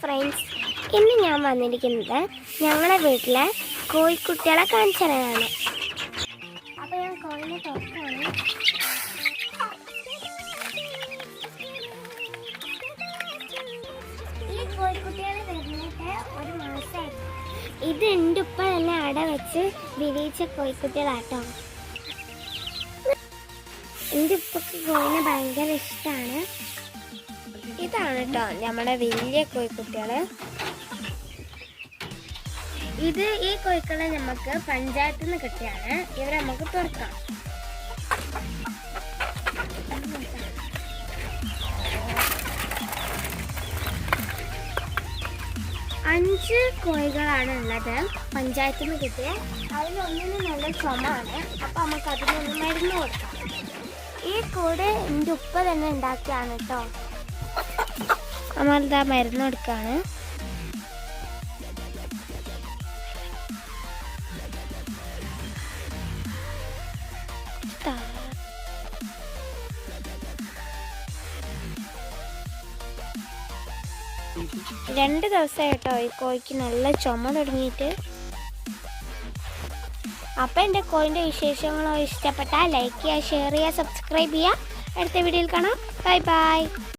Friends ഇന്ന് ഞാൻ വന്നിരിക്കുന്നത് ഞങ്ങളുടെ വീട്ടിലെ കോഴിക്കുട്ടികളെ കാണിച്ചു തരാനാണ് അപ്പോൾ ഞാൻ കോഴിനെ തുറക്കാണ് ഈ കോഴിക്കുട്ടികൾ വരുന്നിട്ട് ഒരു മാസമായി ഇത് എന്റെ ഉപ്പ തന്നെ അട വെച്ച് വിരിയിച്ച കോഴിക്കുട്ടികളാട്ടോ. എന്റെ ഉപ്പക്ക് കോഴിനെ ഭയങ്കര ഇഷ്ടമാണ്. ഇതാണ് കേട്ടോ നമ്മുടെ വലിയ കോഴിക്കുട്ടികൾ ഇത് ഈ കോഴിക്കളെ നമുക്ക് പഞ്ചായത്തിൽ നിന്ന് കിട്ടിയാണ്. ഇവരെ നമുക്ക് തുറക്കാം. അഞ്ച് കോഴികളാണ് ഉള്ളത്. പഞ്ചായത്തിൽ നിന്ന് കിട്ടിയ അതിലൊന്നിന് നല്ല ചുമയാണ് അപ്പൊ നമുക്ക് അതിനൊന്ന് മരുന്ന് കൊടുക്കാം. ഈ കൂട് എന്റെ ഉപ്പ തന്നെ ഉണ്ടാക്കിയാണ് കേട്ടോ നമ്മളിതാ മരുന്ന് കൊടുക്കാണ്. രണ്ട് ദിവസമായിട്ടോ ഈ കോഴിക്ക് നല്ല ചുമ തുടങ്ങിയിട്ട്. അപ്പൊ എന്റെ കോയിന്റെ വിശേഷങ്ങളോ ഇഷ്ടപ്പെട്ടാൽ ലൈക്ക് ചെയ്യുക ഷെയർ ചെയ്യുക സബ്സ്ക്രൈബ് ചെയ്യുക. അടുത്ത വീഡിയോയിൽ കാണാം. Bye bye